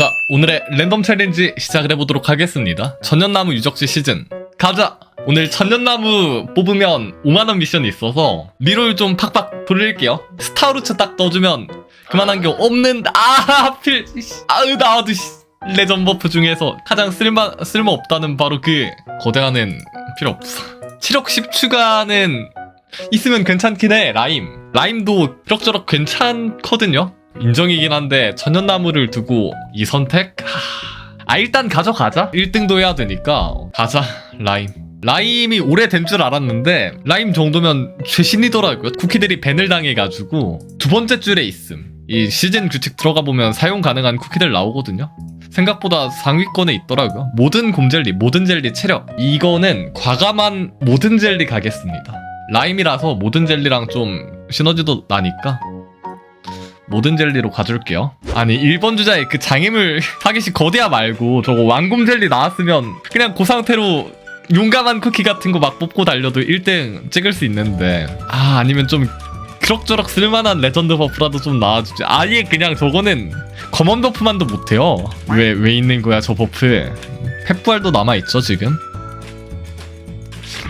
자, 오늘의 랜덤 챌린지 시작을 해보도록 하겠습니다. 천년나무 유적지 시즌. 가자! 오늘 천년나무 뽑으면 5만원 미션이 있어서 리롤 좀 팍팍 돌릴게요. 스타루츠 딱 떠주면 그만한 게 없는, 아, 하필, 씨, 아으, 나와도, 씨. 레전 버프 중에서 가장 쓸마, 쓸모없다는 바로 그, 거대한은 필요 없어. 7억 10추가는 있으면 괜찮긴 해, 라임. 라임도 그럭저럭 괜찮거든요? 인정이긴 한데, 천연나무를 두고 이 선택? 하... 아, 일단 가져가자. 1등도 해야 되니까. 가자, 라임. 라임이 오래된 줄 알았는데, 라임 정도면 최신이더라고요. 쿠키들이 밴을 당해가지고, 두 번째 줄에 있음. 이 시즌 규칙 들어가 보면 사용 가능한 쿠키들 나오거든요. 생각보다 상위권에 있더라고요. 모든 곰젤리, 모든 젤리 체력. 이거는 과감한 모든 젤리 가겠습니다. 라임이라서 모든 젤리랑 좀 시너지도 나니까 모든 젤리로 가줄게요. 아니 1번 주자의 그 장애물 타겟이 거대야 말고 저거 왕곰 젤리 나왔으면 그냥 그 상태로 용감한 쿠키 같은 거 막 뽑고 달려도 1등 찍을 수 있는데. 아 아니면 좀 그럭저럭 쓸만한 레전드 버프라도 좀 나와주지. 아예 그냥 저거는 검은 버프만도 못해요. 왜 왜 있는 거야 저 버프? 펫부활도 남아있죠 지금?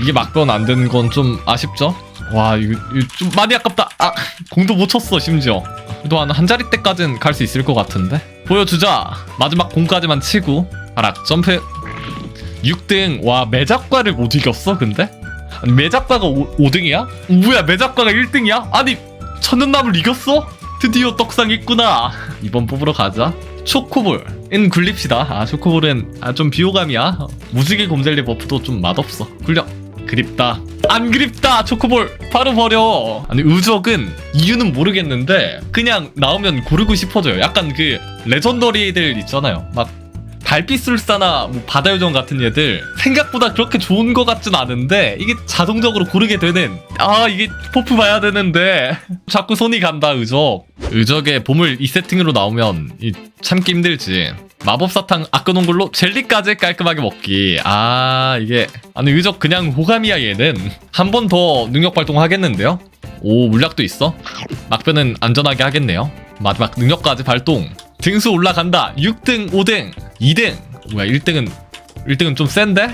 이게 막건 안 되는 건 좀 아쉽죠? 와 이거, 이거 좀 많이 아깝다. 아 공도 못 쳤어 심지어 그래도 한 한 자리 때까지는 갈 수 있을 것 같은데? 보여주자. 마지막 공까지만 치고. 하락 점프. 6등. 와 매작과를 못 이겼어 근데? 아니, 매작과가 5, 등이야? 뭐야 매작과가 1등이야? 아니 천연나무를 이겼어? 드디어 떡상 있구나. 이번 뽑으러 가자. 초코볼은 굴립시다. 아 초코볼은 아, 좀 비호감이야. 무지개 곰젤리 버프도 좀 맛없어. 굴려. 그립다 안 그립다 초코볼. 바로 버려. 아니 의적은 이유는 모르겠는데 그냥 나오면 고르고 싶어져요. 약간 그 레전더리들 있잖아요. 막 달빛술사나 뭐 바다요정 같은 얘들 생각보다 그렇게 좋은 것 같진 않은데 이게 자동적으로 고르게 되는 아 이게 포프 봐야 되는데. 자꾸 손이 간다 의적. 의적의 보물 2세팅으로 나오면 이 참기 힘들지 마법사탕 아껴놓은 걸로 젤리까지 깔끔하게 먹기. 아 이게 아니 의적 그냥 호감이야 얘는. 한 번 더 능력 발동 하겠는데요? 오 물약도 있어? 막변은 안전하게 하겠네요. 마지막 능력까지 발동. 등수 올라간다. 6등 5등 2등. 뭐야 1등은 1등은 좀 센데?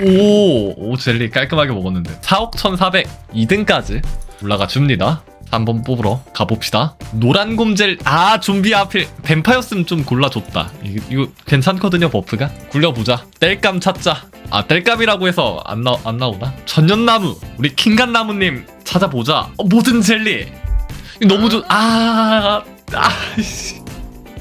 오, 오 젤리 깔끔하게 먹었는데. 4억 1400 2등까지 올라가 줍니다 한번 뽑으러 가봅시다. 노란 곰젤. 아 좀비 앞에 뱀파이어스는 좀 골라줬다. 이거, 이거 괜찮거든요 버프가. 굴려보자. 땔감 찾자. 아 땔감이라고 해서 안, 나, 안 나오나? 전년나무. 우리 킹간나무님 찾아보자. 어, 모든 젤리. 너무 좋... 아... 아 씨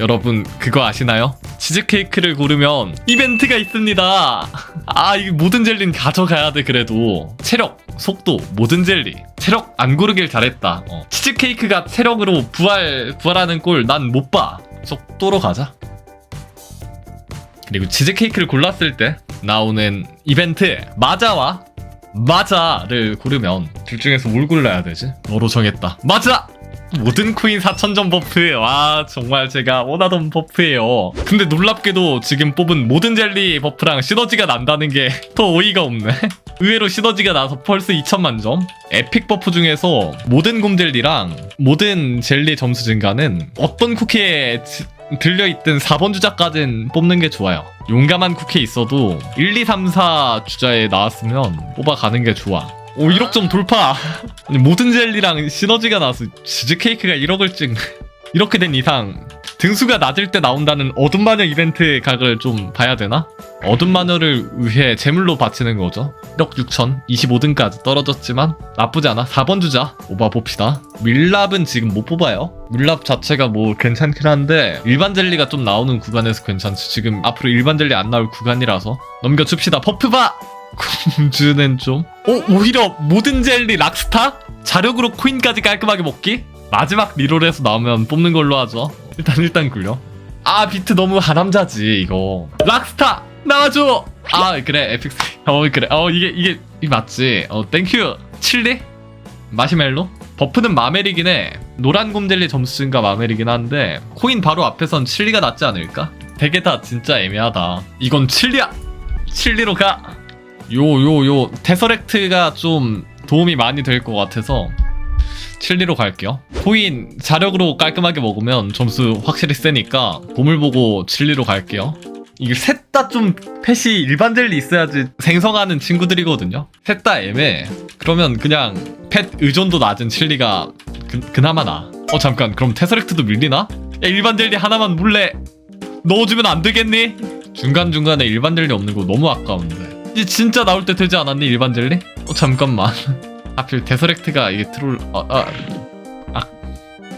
여러분 그거 아시나요? 치즈케이크를 고르면 이벤트가 있습니다. 아, 이 모든 젤리는 가져가야 돼 그래도. 체력, 속도, 모든 젤리. 체력 안 고르길 잘했다. 어. 치즈케이크가 체력으로 부활 부활하는 꼴 난 못 봐. 속도로 가자. 그리고 치즈케이크를 골랐을 때 나오는 이벤트 마자와 마자를 고르면 둘 중에서 뭘 골라야 되지? 너로 정했다. 마자! 모든 코인 4,000점 버프. 와, 정말 제가 원하던 버프예요. 근데 놀랍게도 지금 뽑은 모든 젤리 버프랑 시너지가 난다는 게 더 어이가 없네. 의외로 시너지가 나서 펄스 2천만 점. 에픽 버프 중에서 모든 곰젤리랑 모든 젤리 점수 증가는 어떤 쿠키에 지- 들려있든 4번 주자까진 뽑는 게 좋아요. 용감한 쿠키에 있어도 1, 2, 3, 4 주자에 나왔으면 뽑아가는 게 좋아. 오 1억 점 돌파. 아니, 모든 젤리랑 시너지가 나와서 치즈케이크가 1억을 찍 이렇게 된 이상 등수가 낮을 때 나온다는 어둠 마녀 이벤트 각을 좀 봐야 되나? 어둠 마녀를 위해 제물로 바치는 거죠. 1억 6천 25등까지 떨어졌지만 나쁘지 않아. 4번 주자 오바 봅시다. 밀랍은 지금 못 뽑아요. 밀랍 자체가 뭐 괜찮긴 한데 일반 젤리가 좀 나오는 구간에서 괜찮지. 지금 앞으로 일반 젤리 안 나올 구간이라서 넘겨줍시다. 버프바 공주는 좀? 어, 오히려 모든 젤리 락스타? 자력으로 코인까지 깔끔하게 먹기? 마지막 리롤에서 나오면 뽑는 걸로 하죠. 일단 일단 굴려. 아 비트 너무 하남자지 이거. 락스타 나와줘. 아 그래 에픽스. 어 그래. 어 이게 이게 이 맞지. 어 땡큐. 칠리? 마시멜로? 버프는 마멜이긴 해. 노란 곰젤리 점수 증가 마멜이긴 한데 코인 바로 앞에선 칠리가 낫지 않을까? 되게 다 진짜 애매하다. 이건 칠리야. 칠리로 가. 요 요 요 테서렉트가 좀 도움이 많이 될 것 같아서 칠리로 갈게요. 코인 자력으로 깔끔하게 먹으면 점수 확실히 세니까 보물 보고 칠리로 갈게요. 이게 셋 다 좀 펫이 일반 젤리 있어야지 생성하는 친구들이거든요. 셋 다 애매해. 그러면 그냥 펫 의존도 낮은 칠리가 그, 그나마 나 어 잠깐. 그럼 테서렉트도 밀리나? 야 일반 젤리 하나만 몰래 넣어주면 안 되겠니? 중간중간에 일반 젤리 없는 거 너무 아까운데 이제 진짜 나올 때 되지 않았니 일반 젤리? 어 잠깐만. 하필 데서렉트가 이게 트롤 아, 아, 아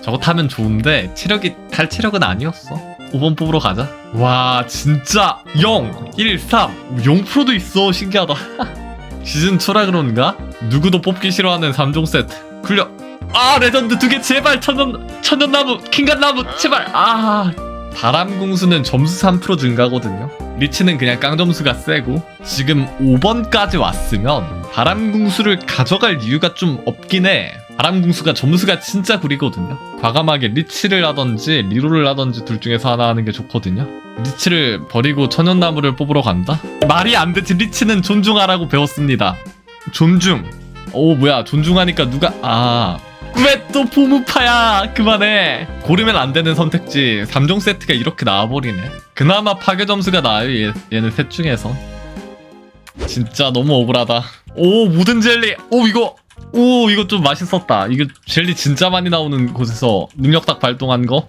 저거 타면 좋은데 체력이 탈 체력은 아니었어. 5번 뽑으러 가자. 와 진짜 0 1 3 0%도 있어. 신기하다. 시즌 2라 그런가? 누구도 뽑기 싫어하는 3종 세트. 굴려. 아 레전드 두 개 제발 천연 천연나무 킹갓나무 제발. 아 바람궁수는 점수 3% 증가거든요. 리치는 그냥 깡점수가 세고 지금 5번까지 왔으면 바람궁수를 가져갈 이유가 좀 없긴 해. 바람궁수가 점수가 진짜 구리거든요. 과감하게 리치를 하던지 리로를 하던지 둘 중에서 하나 하는 게 좋거든요. 리치를 버리고 천연나무를 뽑으러 간다? 말이 안 되지 리치는 존중하라고 배웠습니다. 존중. 오 뭐야 존중하니까 누가 아 왜 또 포무파야? 그만해. 고르면 안 되는 선택지. 3종 세트가 이렇게 나와버리네. 그나마 파괴 점수가 나아요 얘, 얘는 셋 중에서. 진짜 너무 억울하다. 오 모든 젤리. 오 이거. 오 이거 좀 맛있었다. 이거 젤리 진짜 많이 나오는 곳에서 능력 딱 발동한 거?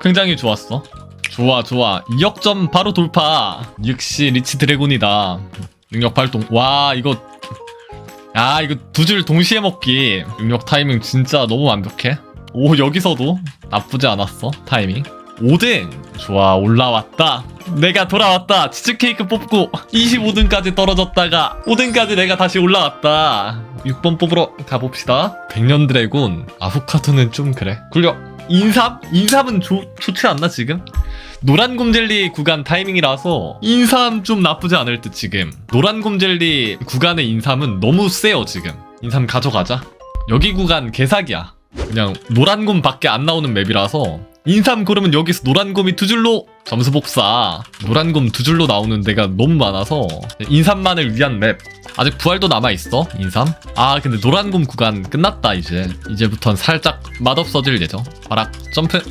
굉장히 좋았어. 좋아 좋아. 2억점 바로 돌파. 역시 리치 드래곤이다. 능력 발동. 와 이거 아 이거 두 줄 동시에 먹기. 능력 타이밍 진짜 너무 완벽해. 오 여기서도 나쁘지 않았어 타이밍. 5등 좋아 올라왔다. 내가 돌아왔다. 치즈케이크 뽑고 25등까지 떨어졌다가 5등까지 내가 다시 올라왔다. 6번 뽑으러 가봅시다. 백년 드래곤. 아보카도는 좀 그래. 굴려. 인삼? 인삼은 좋, 좋지 않나 지금? 노란 곰젤리 구간 타이밍이라서 인삼 좀 나쁘지 않을 듯 지금. 노란 곰젤리 구간의 인삼은 너무 세요 지금. 인삼 가져가자. 여기 구간 개사기야. 그냥 노란 곰 밖에 안 나오는 맵이라서 인삼 고르면 여기서 노란 곰이 두 줄로 점수 복사. 노란 곰 두 줄로 나오는 데가 너무 많아서 인삼만을 위한 맵. 아직 부활도 남아있어 인삼? 아 근데 노란 곰 구간 끝났다 이제. 이제부턴 살짝 맛없어질 예정. 바락 점프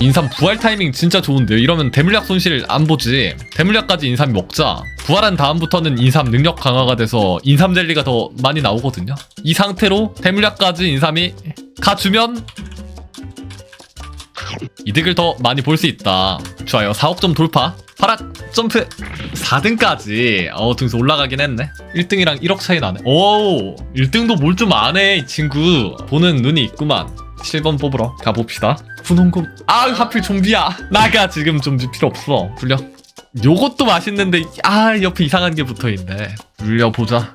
인삼 부활 타이밍 진짜 좋은데요? 이러면 대물약 손실 안 보지. 대물약까지 인삼이 먹자. 부활한 다음부터는 인삼 능력 강화가 돼서 인삼 젤리가 더 많이 나오거든요. 이 상태로 대물약까지 인삼이 가주면 이득을 더 많이 볼 수 있다. 좋아요. 4억점 돌파. 파락 점프. 4등까지. 어 등수 올라가긴 했네. 1등이랑 1억 차이 나네. 오 1등도 뭘 좀 아네 이 친구. 보는 눈이 있구만 7번 뽑으러 가봅시다. 분홍곰 아 하필 좀비야. 나가 지금 좀비 필요 없어. 굴려. 요것도 맛있는데 아 옆에 이상한 게 붙어있네. 굴려보자.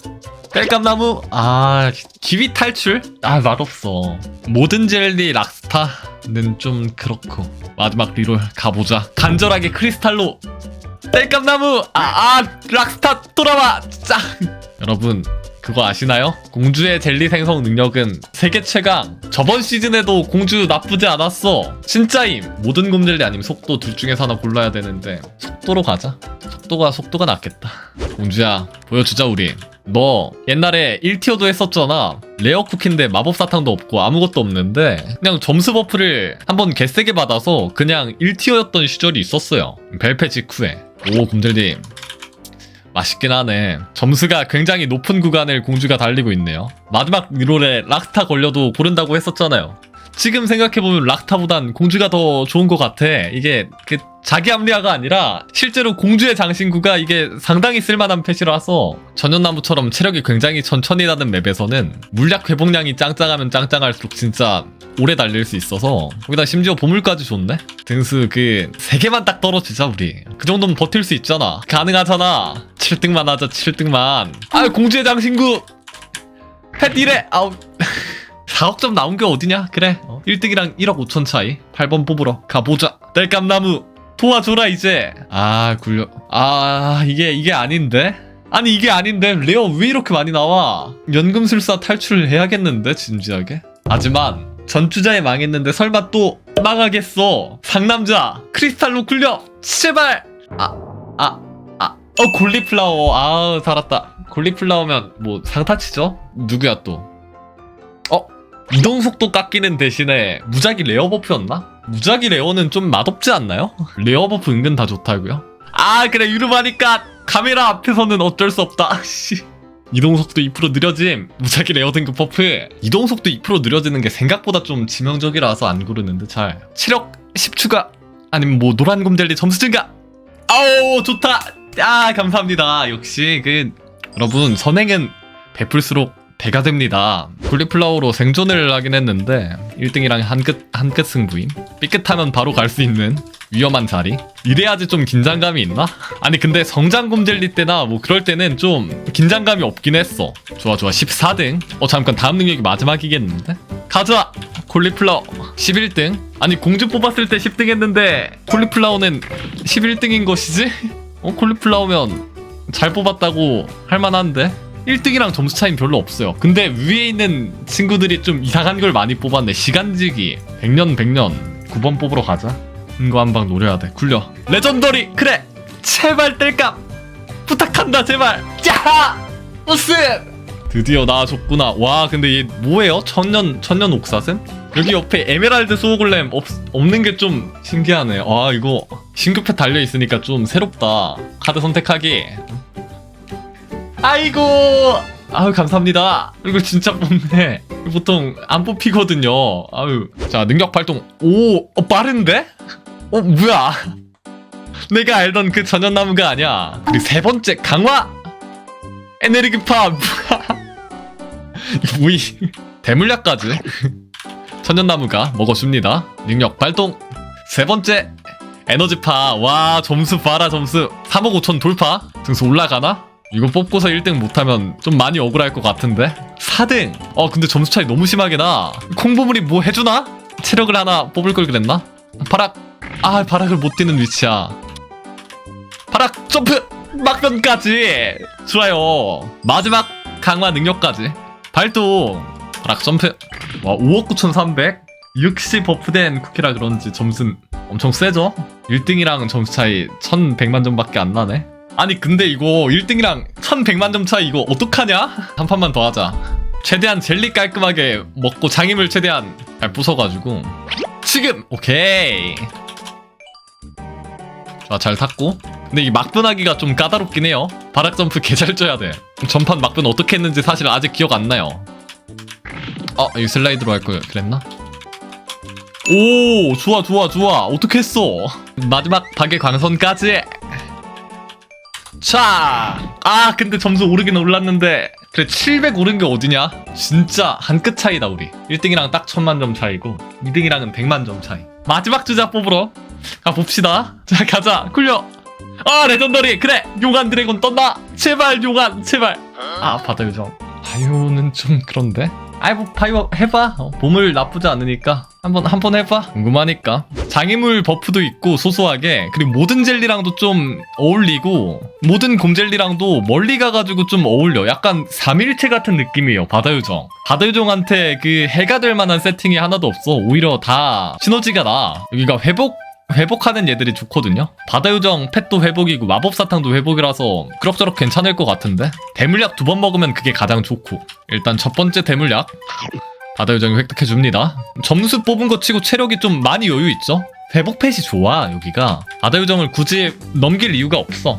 뺄감나무? 아 기위 탈출? 아 맛없어. 모든 젤리 락스타는 좀 그렇고. 마지막 리롤 가보자. 간절하게 크리스탈로. 뺄감나무! 아, 아 락스타 돌아와! 진짜 여러분 그거 아시나요? 공주의 젤리 생성 능력은 세계 최강. 저번 시즌에도 공주 나쁘지 않았어. 진짜임. 모든 곰젤리 아니면 속도 둘 중에서 하나 골라야 되는데 속도로 가자. 속도가 속도가 낫겠다. 공주야 보여주자 우리. 너 옛날에 1티어도 했었잖아. 레어 쿠키인데 마법 사탕도 없고 아무것도 없는데 그냥 점수 버프를 한번 개세게 받아서 그냥 1티어였던 시절이 있었어요. 벨페 직후에. 오 곰젤리 맛있긴 하네. 점수가 굉장히 높은 구간을 공주가 달리고 있네요. 마지막 리롤에 락타 걸려도 고른다고 했었잖아요. 지금 생각해보면 락타보단 공주가 더 좋은 것 같아. 이게 그 자기 합리화가 아니라 실제로 공주의 장신구가 이게 상당히 쓸만한 펫이라서 전연나무처럼 체력이 굉장히 천천히 나는 맵에서는 물약 회복량이 짱짱하면 짱짱할수록 진짜 오래 달릴 수 있어서 거기다 심지어 보물까지 좋네 등수 그세 개만 딱 떨어지자 우리 그 정도면 버틸 수 있잖아 가능하잖아 7등만 하자 7등만. 아 공주의 장신구. 펫 1회 아우. 4억 점 나온 게 어디냐? 그래. 1등이랑 1억 5천 차이. 8번 뽑으러 가보자. 땔감나무. 도와줘라 이제. 아 굴려. 아 이게 이게 아닌데? 아니 이게 아닌데. 레어 왜 이렇게 많이 나와? 연금술사 탈출을 해야겠는데 진지하게? 하지만 전투자에 망했는데 설마 또 망하겠어. 상남자 크리스탈로 굴려. 제발. 아아 아 어 골리플라워. 아 살았다. 골리플라워면 뭐 상타치죠? 누구야 또? 어? 이동 속도 깎이는 대신에 무작위 레어 버프였나? 무작위 레어는 좀 맛없지 않나요? 레어 버프 은근 다 좋다고요? 아 그래. 유르마니까 카메라 앞에서는 어쩔 수 없다. 씨. 이동 속도 2% 느려짐. 무작위 레어 등급 버프. 이동 속도 2% 느려지는 게 생각보다 좀 치명적이라서 안 고르는데 잘. 체력 10 추가. 아니면 뭐 노란 곰젤리 점수 증가. 아우 좋다 아 감사합니다. 역시 그 여러분 선행은 베풀수록 배가 됩니다. 굴리플라워로 생존을 하긴 했는데 1등이랑 한끗 한끗 승부임 삐끗하면 바로 갈 수 있는 위험한 자리. 이래야지 좀 긴장감이 있나? 아니 근데 성장 곰 젤리 때나 뭐 그럴 때는 좀 긴장감이 없긴 했어. 좋아 좋아. 14등. 어 잠깐. 다음 능력이 마지막이겠는데? 가자! 콜리플라워. 11등. 아니 공주 뽑았을 때 10등 했는데 콜리플라워는 11등인 것이지? 어 콜리플라워면 잘 뽑았다고 할만한데? 1등이랑 점수 차이는 별로 없어요. 근데 위에 있는 친구들이 좀 이상한 걸 많이 뽑았네. 시간지기. 100년 100년. 9번 뽑으러 가자. 이거 한 방 노려야 돼. 굴려. 레전더리! 그래! 제발 뗄감 부탁한다 제발! 야 우스 드디어 나와줬구나. 와 근데 얘 뭐예요? 천년 천년 옥사슴? 여기 옆에 에메랄드 수호골렘 없, 없는 게 좀 신기하네. 아 이거 신규패 달려 있으니까 좀 새롭다. 카드 선택하기. 아이고! 아유 감사합니다. 이거 진짜 뽑네. 보통 안 뽑히거든요. 아유 자 능력 발동. 오 어, 빠른데? 어 뭐야? 내가 알던 그 전현나무가 아니야. 그리고 세 번째 강화! 에네르기파 뭐이 대물약까지. 천연나무가 먹어줍니다. 능력 발동. 세 번째 에너지파. 와 점수 봐라 점수. 3억 5천 돌파. 등수 올라가나? 이거 뽑고서 1등 못하면 좀 많이 억울할 것 같은데. 4등. 어 근데 점수 차이 너무 심하게 나. 콩보물이 뭐 해주나? 체력을 하나 뽑을 걸 그랬나? 바락 아 바락을 못 뛰는 위치야. 바락 점프! 막변까지! 좋아요. 마지막 강화 능력까지 발동 바락 점프. 와 5억 9,300 역시 버프된 쿠키라 그런지 점수는 엄청 세죠? 1등이랑 점수 차이 1100만 점밖에 안 나네. 아니 근데 이거 1등이랑 1100만 점 차이 이거 어떡하냐? 한 판만 더 하자. 최대한 젤리 깔끔하게 먹고 장임을 최대한 잘 부숴가지고. 지금! 오케이 좋아 잘 탔고. 근데 이 막변하기가 좀 까다롭긴 해요. 바락 점프 개 잘 쪄야 돼. 전판 막변 어떻게 했는지 사실 아직 기억 안 나요. 어 여기 슬라이드로 할 걸 그랬나? 오 좋아 좋아 좋아. 어떻게 했어? 마지막 박의 광선까지. 자, 아 근데 점수 오르긴 올랐는데. 그래 700 오른 게 어디냐? 진짜 한 끗 차이다 우리. 1등이랑 딱 천만 점 차이고 2등이랑은 100만 점 차이. 마지막 주자 뽑으러 가 봅시다. 자 가자. 굴려. 아 레전더리. 그래. 용한 드래곤 떴나? 제발 용한. 제발. 아 바다 요정. 바이오는 좀 그런데? 아이 뭐 바이오 해봐. 어, 보물 나쁘지 않으니까. 한번 한번 해봐. 궁금하니까. 장애물 버프도 있고 소소하게 그리고 모든 젤리랑도 좀 어울리고 모든 곰젤리랑도 멀리 가가지고 좀 어울려. 약간 삼일체 같은 느낌이에요 바다요정. 바다요정한테 그 해가 될 만한 세팅이 하나도 없어. 오히려 다 시너지가 나. 여기가 회복 회복하는 얘들이 좋거든요. 바다 요정 펫도 회복이고 마법 사탕도 회복이라서 그럭저럭 괜찮을 것 같은데 대물약 두 번 먹으면 그게 가장 좋고 일단 첫 번째 대물약 바다 요정이 획득해 줍니다. 점수 뽑은 거 치고 체력이 좀 많이 여유 있죠. 회복 펫이 좋아 여기가 바다 요정을 굳이 넘길 이유가 없어.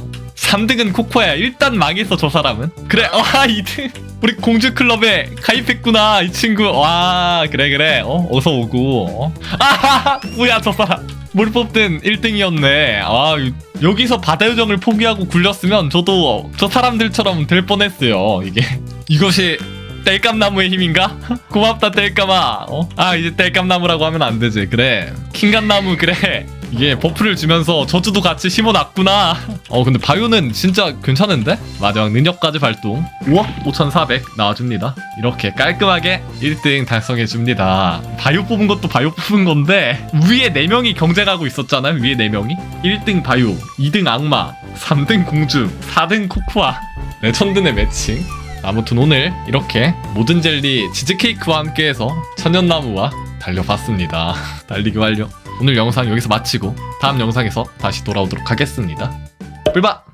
3등은 코코야. 일단 망했어 저 사람은. 그래 와 2등. 우리 공주클럽에 가입했구나 이 친구. 와 그래 그래. 어 어서 오고 어? 아하하 뭐야 저 사람. 뭘 뽑든 1등이었네. 아 여기서 바다 요정을 포기하고 굴렸으면 저도 저 사람들처럼 될 뻔했어요 이게. 이것이 땔감나무의 힘인가? 고맙다 땔감아. 어? 아 이제 땔감나무라고 하면 안 되지. 그래. 킹갓나무 그래 이게 버프를 주면서 저주도 같이 심어놨구나. 어 근데 바이오는 진짜 괜찮은데? 마지막 능력까지 발동. 5억 5400 나와줍니다. 이렇게 깔끔하게 1등 달성해줍니다. 바이오 뽑은 것도 바이오 뽑은 건데 위에 4명이 경쟁하고 있었잖아요 위에 4명이. 1등 바이오 2등 악마 3등 공주 4등 코코아. 레전드네 매칭. 아무튼 오늘 이렇게 모든 젤리 치즈케이크와 함께해서 천연나무와 달려봤습니다. 달리기 완료. 오늘 영상 여기서 마치고 다음 영상에서 다시 돌아오도록 하겠습니다. 불바!